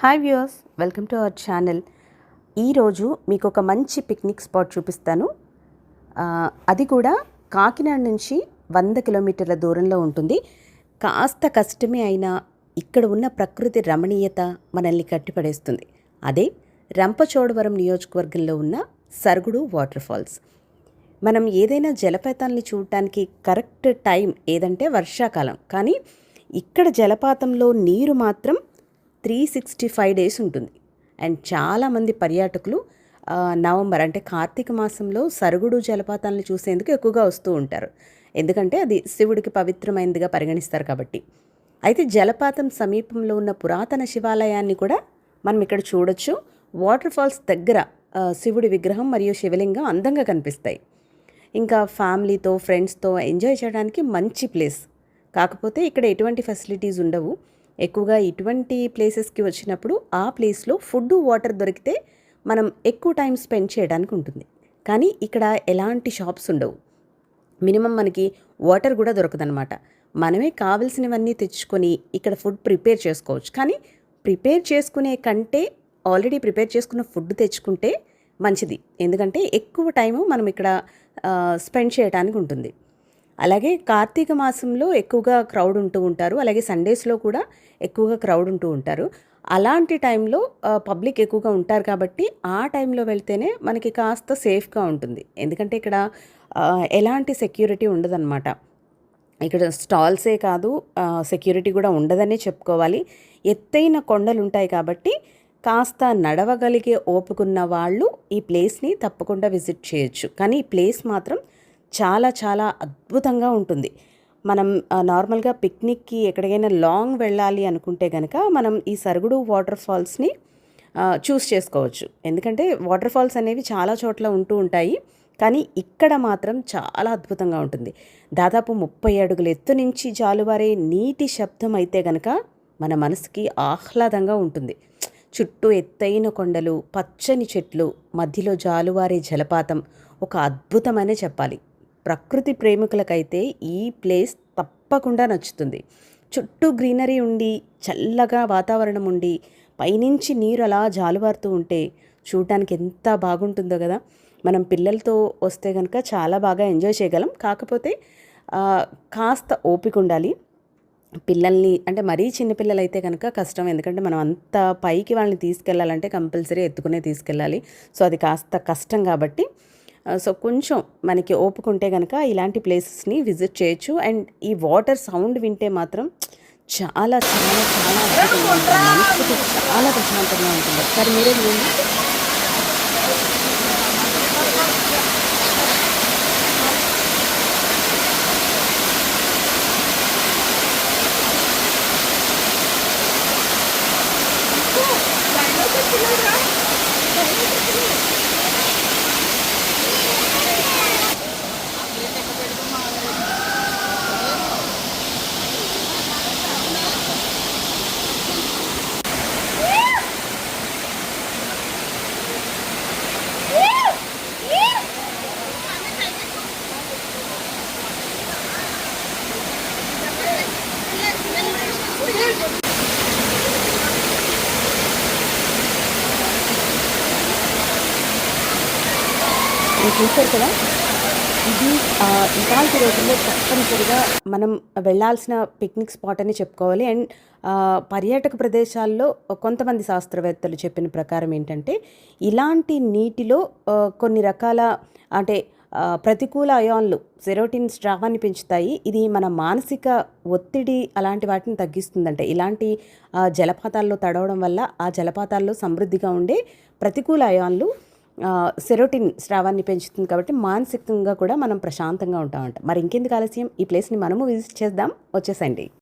Hi viewers welcome to our channel ఈరోజు మీకు ఒక మంచి పిక్నిక్ స్పాట్ చూపిస్తాను. అది కూడా కాకినాడ నుంచి వంద కిలోమీటర్ల దూరంలో ఉంటుంది. కాస్త కష్టమే అయినా ఇక్కడ ఉన్న ప్రకృతి రమణీయత మనల్ని కట్టిపడేస్తుంది. అదే రంపచోడవరం నియోజకవర్గంలో ఉన్న సరుగుడు వాటర్ ఫాల్స్ మనం ఏదైనా జలపాతాన్ని చూడటానికి కరెక్ట్ టైం ఏదంటే వర్షాకాలం. కానీ ఇక్కడ జలపాతంలో నీరు మాత్రం త్రీ సిక్స్టీ ఫైవ్ డేస్ ఉంటుంది. అండ్ చాలామంది పర్యాటకులు నవంబర్ అంటే కార్తీక మాసంలో సరుగుడు జలపాతాలను చూసేందుకు ఎక్కువగా వస్తూ ఉంటారు. ఎందుకంటే అది శివుడికి పవిత్రమైనదిగా పరిగణిస్తారు కాబట్టి. అయితే జలపాతం సమీపంలో ఉన్న పురాతన శివాలయాన్ని కూడా మనం ఇక్కడ చూడొచ్చు. వాటర్ ఫాల్స్ దగ్గర శివుడి విగ్రహం మరియు శివలింగం అందంగా కనిపిస్తాయి. ఇంకా ఫ్యామిలీతో ఫ్రెండ్స్తో ఎంజాయ్ చేయడానికి మంచి ప్లేస్. కాకపోతే ఇక్కడ ఎటువంటి ఫెసిలిటీస్ ఉండవు. ఎక్కువగా ఇటువంటి ప్లేసెస్కి వచ్చినప్పుడు ఆ ప్లేస్లో ఫుడ్ వాటర్ దొరికితే మనం ఎక్కువ టైం స్పెండ్ చేయడానికి ఉంటుంది. కానీ ఇక్కడ ఎలాంటి షాప్స్ ఉండవు. మినిమం మనకి వాటర్ కూడా దొరకదనమాట మనమే కావలసినవన్నీ తెచ్చుకొని ఇక్కడ ఫుడ్ ప్రిపేర్ చేసుకోవచ్చు. కానీ ప్రిపేర్ చేసుకునే కంటే ఆల్రెడీ ప్రిపేర్ చేసుకున్న ఫుడ్ తెచ్చుకుంటే మంచిది. ఎందుకంటే ఎక్కువ టైము మనం ఇక్కడ స్పెండ్ చేయడానికి ఉంటుంది. అలాగే కార్తీక మాసంలో ఎక్కువగా క్రౌడ్ ఉంటూ ఉంటారు. అలాగే సండేస్లో కూడా ఎక్కువగా క్రౌడ్ ఉంటూ ఉంటారు. అలాంటి టైంలో పబ్లిక్ ఎక్కువగా ఉంటారు కాబట్టి ఆ టైంలో వెళ్తేనే మనకి కాస్త సేఫ్గా ఉంటుంది. ఎందుకంటే ఇక్కడ ఎలాంటి సెక్యూరిటీ ఉండదన్నమాట. ఇక్కడ స్టాల్సే కాదు సెక్యూరిటీ కూడా ఉండదనే చెప్పుకోవాలి. ఎత్తైన కొండలు ఉంటాయి కాబట్టి కాస్త నడవగలిగే ఓపుకున్న వాళ్ళు ఈ ప్లేస్ని తప్పకుండా విజిట్ చేయొచ్చు. కానీ ఈ ప్లేస్ మాత్రం చాలా చాలా అద్భుతంగా ఉంటుంది. మనం నార్మల్గా పిక్నిక్కి ఎక్కడికైనా లాంగ్ వెళ్ళాలి అనుకుంటే కనుక మనం ఈ సరుగుడు వాటర్ ఫాల్స్ని చూస్ చేసుకోవచ్చు. ఎందుకంటే వాటర్ ఫాల్స్ అనేవి చాలా చోట్ల ఉంటూ ఉంటాయి. కానీ ఇక్కడ మాత్రం చాలా అద్భుతంగా ఉంటుంది. దాదాపు ముప్పై అడుగుల ఎత్తు నుంచి జాలువారే నీటి శబ్దం అయితే గనక మన మనసుకి ఆహ్లాదంగా ఉంటుంది. చుట్టూ ఎత్తైన కొండలు పచ్చని చెట్లు మధ్యలో జాలువారే జలపాతం ఒక అద్భుతమనే చెప్పాలి. ప్రకృతి ప్రేమికులకైతే ఈ ప్లేస్ తప్పకుండా నచ్చుతుంది. చుట్టూ గ్రీనరీ ఉండి చల్లగా వాతావరణం ఉండి పైనుంచి నీరు అలా జాలువారుతూ ఉంటే చూడటానికి ఎంత బాగుంటుందో కదా! మనం పిల్లలతో వస్తే కనుక చాలా బాగా ఎంజాయ్ చేయగలం. కాకపోతే కాస్త ఓపిక ఉండాలి. పిల్లల్ని అంటే మరీ చిన్నపిల్లలు అయితే కనుక కష్టం. ఎందుకంటే మనం అంత పైకి వాళ్ళని తీసుకెళ్ళాలంటే కంపల్సరీ ఎత్తుకునే తీసుకెళ్ళాలి. సో అది కాస్త కష్టం కాబట్టి సో కొంచెం మనకి ఓపుకుంటే కనుక ఇలాంటి ప్లేసెస్ని విజిట్ చేయొచ్చు. అండ్ ఈ వాటర్ సౌండ్ వింటే మాత్రం చాలా చాలా చాలా చాలా ప్రశాంతంగా ఉంటుంది. ఒకసారి మీరే మీరు చూశారు కదా? ఇది ఇవాళ రోజుల్లో తప్పనిసరిగా మనం వెళ్ళాల్సిన పిక్నిక్ స్పాట్ అని చెప్పుకోవాలి. అండ్ పర్యాటక ప్రదేశాల్లో కొంతమంది శాస్త్రవేత్తలు చెప్పిన ప్రకారం ఏంటంటే ఇలాంటి నీటిలో కొన్ని రకాల అంటే ప్రతికూల అయాన్లు సెరోటిన్ స్రావాన్ని పెంచుతాయి. ఇది మన మానసిక ఒత్తిడి అలాంటి వాటిని తగ్గిస్తుందంటే. ఇలాంటి జలపాతాల్లో తడవడం వల్ల ఆ జలపాతాల్లో సమృద్ధిగా ఉండే ప్రతికూల అయాన్లు సెరోటిన్ స్రావాన్ని పెంచుతుంది కాబట్టి మానసికంగా కూడా మనం ప్రశాంతంగా ఉంటామంట. మరి ఇంకెందుకు ఆలస్యం? ఈ ప్లేస్ని మనము విజిట్ చేద్దాం. వచ్చేసండి.